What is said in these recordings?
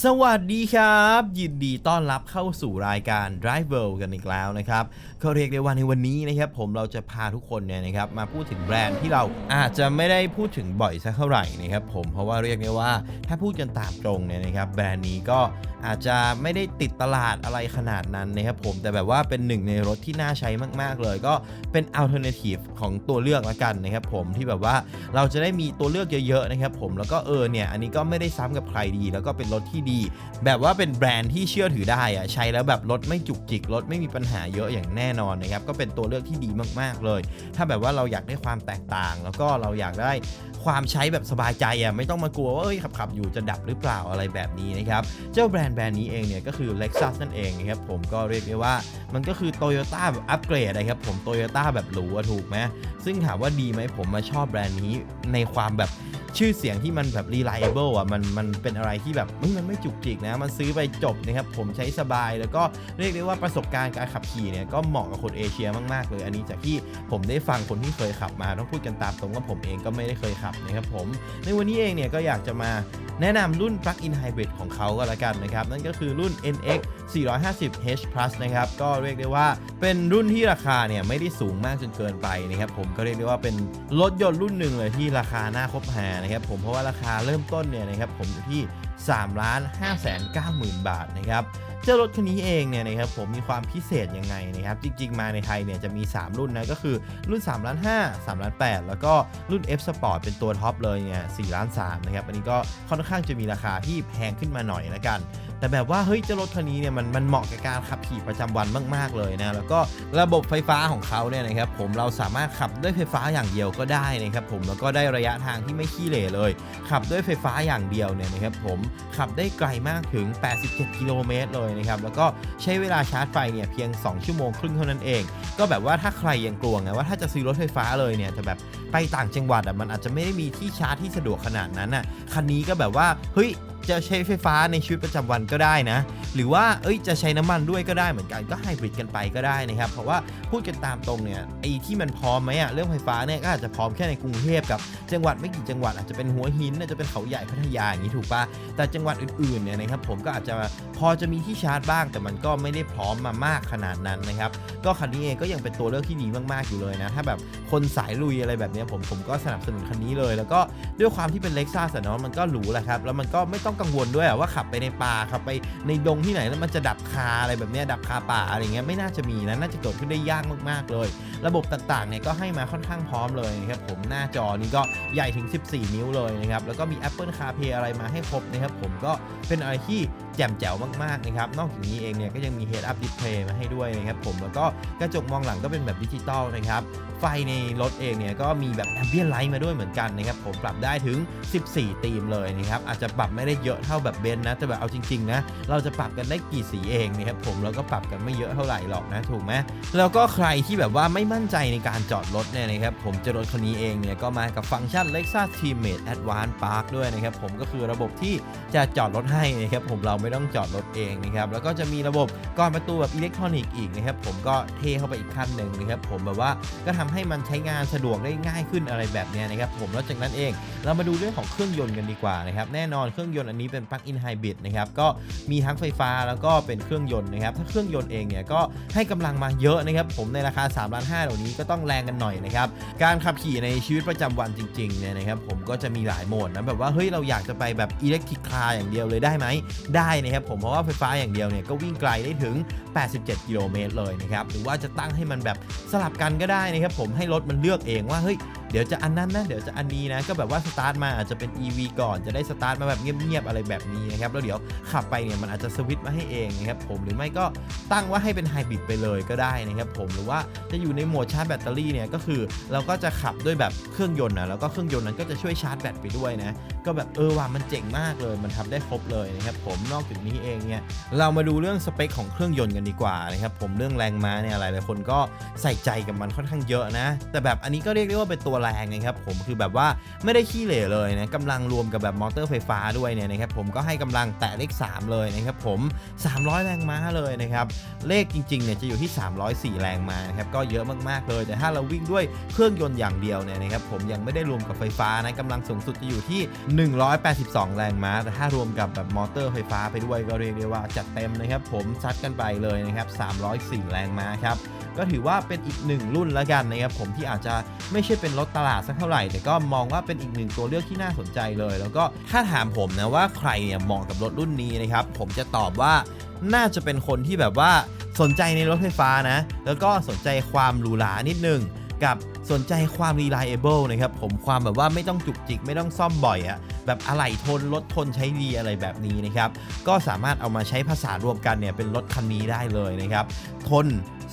สวัสดีครับ ยินดีต้อนรับเข้าสู่รายการ Drive World กันอีกแล้วนะครับก็เรียกได้ว่าในวันนี้นะครับผมเราจะพาทุกคนเนี่ยนะครับมาพูดถึงแบรนด์ที่เราอาจจะไม่ได้พูดถึงบ่อยสักเท่าไหร่นะครับผมเพราะว่าเรียกได้ว่าถ้าพูดกันตามตรงเนี่ยนะครับแบรนด์นี้ก็อาจจะไม่ได้ติดตลาดอะไรขนาดนั้นนะครับผมแต่แบบว่าเป็นหนึ่งในรถที่น่าใช้มากๆเลย ก็เป็น alternative ของตัวเลือกละกันนะครับผมที่แบบว่าเราจะได้มีตัวเลือกเยอะๆนะครับผมแล้วก็เออเนี่ยอันนี้ก็ไม่ได้ซ้ำกับใครดี แล้วก็เป็นรถที่ดี แบบว่าเป็นแบรนด์ที่เชื่อถือได้อะใช้แล้วแบบรถไม่จุกจิกรถไม่มีปัญหาเยอะอย่างแน่นอนนะครับก็เป็นตัวเลือกที่ดีมากๆเลย ถ้าแบบว่าเราอยากได้ความแตกต่าง แล้วก็เราอยากได้ความใช้แบบสบายใจอะไม่ต้องมากลัวว่าเอ้ยขับๆอยู่จะดับหรือเปล่าอะไรแบบนี้นะครับเจ้าแบรนด์แบรนด์นี้เองเนี่ยก็คือ Lexus นั่นเองนะครับผมก็เรียกได้ว่ามันก็คือ Toyota แบบอัปเกรดนะครับผม Toyota แบบหรูอะถูกไหมซึ่งถามว่าดีไหมผมมาชอบแบรนด์นี้ในความแบบ ชื่อเสียงที่มันแบบ reliable อะมันมันเป็นอะไรที่แบบมันไม่จุกจิกนะ มันซื้อไปจบนะครับ ผมใช้สบายแล้วก็เรียกได้ว่าประสบการณ์การขับขี่เนี่ยก็เหมาะกับคนเอเชียมากๆ เลย อันนี้จากที่ผมได้ฟังคนที่เคยขับมาต้องพูดกันตามตรงว่าผมเองก็ไม่ได้เคยขับนะครับผม ในวันนี้เองเนี่ยก็อยากจะมาแนะนำรุ่น plug-in hybrid ของเขาก็แล้วกันนะครับ นั่นก็คือรุ่น NX 450H Plus นะครับ ก็เรียกได้ว่าเป็นรุ่นที่ราคาเนี่ยไม่ได้สูงมากจนเกินไปนะครับผมก็เรียกได้ว่าเป็นรถยนต์รุ่นหนึ่งเลยที่ราคาน่าคบหานะครับผมเพราะว่าราคาเริ่มต้นเนี่ยนะครับผมอยู่ที่3ล้าน5แสน9หมื่นบาทนะครับ เจ้ารถคันนี้เองเนี่ยนะครับผมมีความพิเศษยังไงนะครับจริง ๆ มาในไทยเนี่ยจะมี 3 รุ่นนะก็คือรุ่น3ล้าน5 3ล้าน8แล้วก็รุ่น F Sport เป็นตัวท็อปเลยเนี่ย4ล้าน3นะครับอันนี้ก็ค่อนข้างจะมีราคาที่แพงขึ้นมาหน่อยละกัน แต่แบบว่าเฮ้ยเจ้ารถคันนี้เนี่ยมันมันเหมาะกับการขับขี่ประจำวันมาก ๆเลยนะแล้วก็ระบบไฟฟ้าของเขาเนี่ยนะครับผมเราสามารถขับด้วยไฟฟ้าอย่างเดียวก็ได้นะครับผมแล้วก็ได้ระยะทางที่ไม่ขี้เหร่เลย ขับด้วยไฟฟ้าอย่างเดียวเนี่ยนะครับผมขับได้ไกลมากถึง 87 กิโลเมตรเลยนะครับ แล้วก็ใช้เวลาชาร์จไฟเนี่ยเพียง 2 ชั่วโมงครึ่งเท่านั้นเอง ก็แบบว่าถ้าใครยังกลัวไงว่าถ้าจะซื้อรถไฟฟ้าเลยเนี่ยจะแบบไปต่างจังหวัดอะมันอาจจะไม่ได้มีที่ชาร์จที่สะดวกขนาดนั้นอะคันนี้ก็แบบว่าเฮ้ยจะใช้ไฟฟ้าในชีวิตประจำวันก็ได้นะ หรือว่าเอ้ยจะใช้น้ำมันด้วยก็ได้เหมือนกันก็ไฮบริดกันไปก็ได้นะครับ เพราะว่าพูดกันตามตรงเนี่ยไอ้ที่มันพร้อมไหมอะเรื่องไฟฟ้าเนี่ยก็อาจจะพร้อมแค่ในกรุงเทพกับ จังหวัดไม่กี่จังหวัดอาจจะเป็นหัวหินอาจจะเป็นเขาใหญ่พัทยาอย่างนี้ถูกปะแต่จังหวัดอื่นๆเนี่ยนะครับผมก็อาจจะ อจะมีที่ชาร์จบ้าง แต่มันก็ไม่ได้พร้อมมามากขนาดนั้นนะครับ ก็คันนี้เองก็ยังเป็นตัวเลือกที่ดีมากๆอยู่เลยนะ ถ้าแบบคนสายลุยอะไรแบบนี้ผมผมก็สนับสนุนคันนี้เลย แล้วก็ด้วยความที่เป็นเล็กซ่าสเนาะมันก็หรูแหละครับ แล้วมันก็ไม่ต้องกังวลด้วยอะว่าขับไปในป่าขับไปในดงที่ไหนแล้วมันจะดับคาอะไรแบบนี้ดับคาป่าอะไรเงี้ยไม่น่าจะมีนะน่าจะเกิดขึ้นได้ยากมากๆเลย ระบบต่างๆเนี่ยก็ให้มาค่อนข้างพร้อมเลยนะครับผมหน้าจอนี้ก็ใหญ่ถึง 14 นิ้วเลยนะครับแล้วก็มี Apple CarPlay อะไรมาให้ครบนะครับผมก็เป็นอะไรที่แจ่มแจ๋วมากๆนะครับ นอกจากนี้เองเนี่ยก็ยังมี Head Up Display มาให้ด้วยนะครับผม แล้วก็กระจกมองหลังก็เป็นแบบดิจิตอลนะครับ ไฟในรถเองเนี่ยก็มีแบบ Ambient Light มาด้วยเหมือนกันนะครับ ผมปรับได้ถึง 14 ธีมเลยนะครับ อาจจะปรับไม่ได้เยอะเท่าแบบเบนนะ แต่แบบเอาจริงๆนะ เราจะปรับกันได้กี่สีเองนะครับผม แล้วก็ปรับกันไม่เยอะเท่าไหร่หรอกนะถูกไหมแล้วก็ใครที่แบบว่าไม่มั่นใจในการจอดรถเนี่ยนะครับ ผมจะรถคันนี้เองเนี่ยก็มากับฟังก์ชัน Lexus Teammate Advanced Park ด้วยนะครับผมก็คือระบบที่จะจอดรถให้นะครับผมเราไม่ต้องจอดรถเองนะครับแล้วก็จะมีระบบกรอนประตูแบบอิเล็กทรอนิกส์อีกนะครับผมก็เทเข้าไปอีกขั้นหนึ่งนะครับผมแบบว่าก็ทำให้มันใช้งานสะดวกได้ง่ายขึ้นอะไรแบบนี้นะครับผมแล้วจากนั้นเองเรามาดูเรื่องของเครื่องยนต์กันดีกว่านะครับแน่นอนเครื่องยนต์อันนี้เป็น plug-in hybrid นะครับก็มีทั้งไฟฟ้าแล้วก็เป็นเครื่องยนต์นะครับถ้าเครื่องยนต์เองเนี่ยก็ให้กำลังมาเยอะนะครับผมในราคา3ล้าน5เหล่านี้ก็ต้องแรงกันหน่อยนะครับการขับขี่ในชีวิตประจำวันจริงๆเนี่ยนะครับผมก็จะมีหลายโหมดนะแบบว่าเฮ้ยเราอยากจะไปแบบอิเล็กทริกคาร์อย่างเดียวเลยได้ไหมได้นะครับผมเพราะว่าไฟฟ้าอย่างเดียวเนี่ยก็วิ่งไกลได้ถึง 87 กิโลเมตรเลยนะครับหรือว่าจะตั้งให้มันแบบสลับกันก็ได้นะครับผมให้รถมันเลือกเองว่าเฮ้ย เดี๋ยวจะอันนั้นนะเดี๋ยวจะอันนี้นะก็แบบว่าสตาร์ทมาอาจจะเป็น EV ก่อนจะได้สตาร์ทมาแบบเงียบๆอะไรแบบนี้นะครับแล้วเดี๋ยวขับไปเนี่ยมันอาจจะสวิตช์มาให้เองนะครับผมหรือไม่ก็ตั้งว่าให้เป็นไฮบริดไปเลยก็ได้นะครับผมหรือว่าจะอยู่ในโหมดชาร์จแบตเตอรี่เนี่ยก็คือเราก็จะขับด้วยแบบเครื่องยนต์นะแล้วก็เครื่องยนต์นั้นก็จะช่วยชาร์จแบตไปด้วยนะก็แบบเออว่ามันเจ๋งมากเลยมันทำได้ครบเลยนะครับผมนอกจากนี้เองเนี่ยเรามาดูเรื่องสเปคของเครื่องยนต์กันดีกว่านะครับผมเรื่องแรงม้าเนี่ยหลายๆคนก็ใส่ใจกับมันค่อนข้างเยอะนะ แต่แบบอันนี้ก็เรียกได้ว่าเป็นตัวแรงนะครับผมคือแบบว่าไม่ได้ขี้เหร่เลยนะกำลังรวมกับแบบมอเตอร์ไฟฟ้าด้วยเนี่ยนะครับผมก็ให้กำลังแตะเลข 3 เลยนะครับผม 300 แรงม้าเลยนะครับเลขจริงๆเนี่ยจะอยู่ที่ 304 แรงม้านะครับก็เยอะมากๆเลย แต่ถ้าเราวิ่งด้วยเครื่องยนต์อย่างเดียวเนี่ยนะครับผมยังไม่ได้รวมกับไฟฟ้านะกำลังสูงสุดจะอยู่ที่ 182 แรงม้า แต่ถ้ารวมกับแบบมอเตอร์ไฟฟ้าไปด้วยก็เรียกได้ว่าจัดเต็มนะครับผมซัดกันไปเลยนะครับ304 แรงม้าครับก็ถือว่าเป็นอีกหนึ่งรุ่นแล้วกันนะครับผมที่อาจจะไม่ใช่เป็นรถตลาดสักเท่าไหร่แต่ก็มองว่าเป็นอีกหนึ่งตัวเลือกที่น่าสนใจเลย แล้วก็ถ้าถามผมนะว่าใครเนี่ยเหมาะกับรถรุ่นนี้นะครับผมจะตอบว่าน่าจะเป็นคนที่แบบว่าสนใจในรถไฟฟ้านะ แล้วก็สนใจความหรูหรานิดนึงกับสนใจความ reliable นะครับ ผมความแบบว่าไม่ต้องจุกจิกไม่ต้องซ่อมบ่อยอะแบบอะไหล่ทนรถทนใช้ดีอะไรแบบนี้นะครับ ก็สามารถเอามาใช้ภาษารวมกันเนี่ยเป็นรถคันนี้ได้เลยนะครับ ทน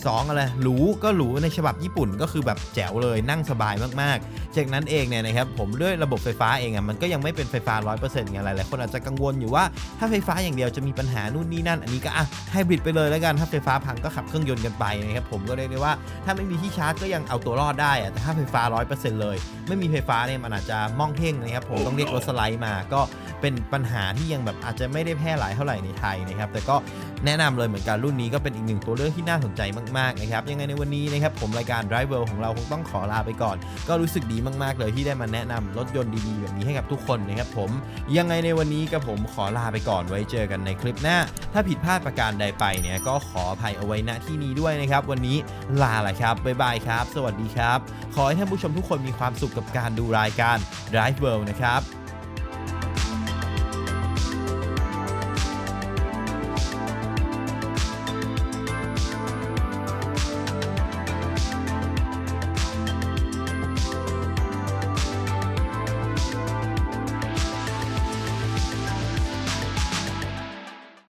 2อะไรหรูก็หรูในฉบับญี่ปุ่นก็คือแบบแจ๋วเลยนั่งสบายมากๆ จากนั้นเองเนี่ยนะครับผมด้วยระบบไฟฟ้าเองอะมันก็ยังไม่เป็นไฟฟ้า 100%ไงหลายๆคนอาจจะกังวลอยู่ว่าถ้าไฟฟ้าอย่างเดียวจะมีปัญหานู่นนี่นั่น อันนี้ก็อะไฮบริดไปเลยแล้วกันถ้าไฟฟ้าพังก็ขับเครื่องยนต์กันไปนะครับผมก็เรียกได้ว่าถ้าไม่มีที่ชาร์จก็ยังเอาตัวรอดได้อะแต่ถ้าไฟฟ้า 100%เลย ไม่มีไฟฟ้าเนี่ยมันอาจจะมองเท่งนะครับผมต้องเรียกรถสไลด์มาก็เป็นปัญหาที่ยังแบบอาจจะไม่ได้แพร่หลายเท่าไหร่ในไทยนะครับแต่ก็แนะนำเลยเหมือนกันรุ่นนี้ก็เป็นอีกหนึ่งตัวเลือกที่น่าสนใจมากๆนะครับยังไงในวันนี้นะครับผมรายการ Driver ของเราคงต้องขอลาไปก่อน ก็รู้สึกดีมากๆเลยที่ได้มาแนะนำรถยนต์ดีๆแบบนี้ให้กับทุกคนนะครับผมยังไงในวันนี้กับผมขอลาไปก่อนไว้เจอกันในคลิปหน้า ถ้าผิดพลาดประการใดไปเนี่ยก็ขออภัยเอาไว้ณที่นี้ด้วยนะครับ วันนี้ลาละครับบ๊ายบายครับ สวัสดีครับ ขอให้ท่านผู้ชมทุกคนมีความสุขกับการดูรายการ Drive World นะครับ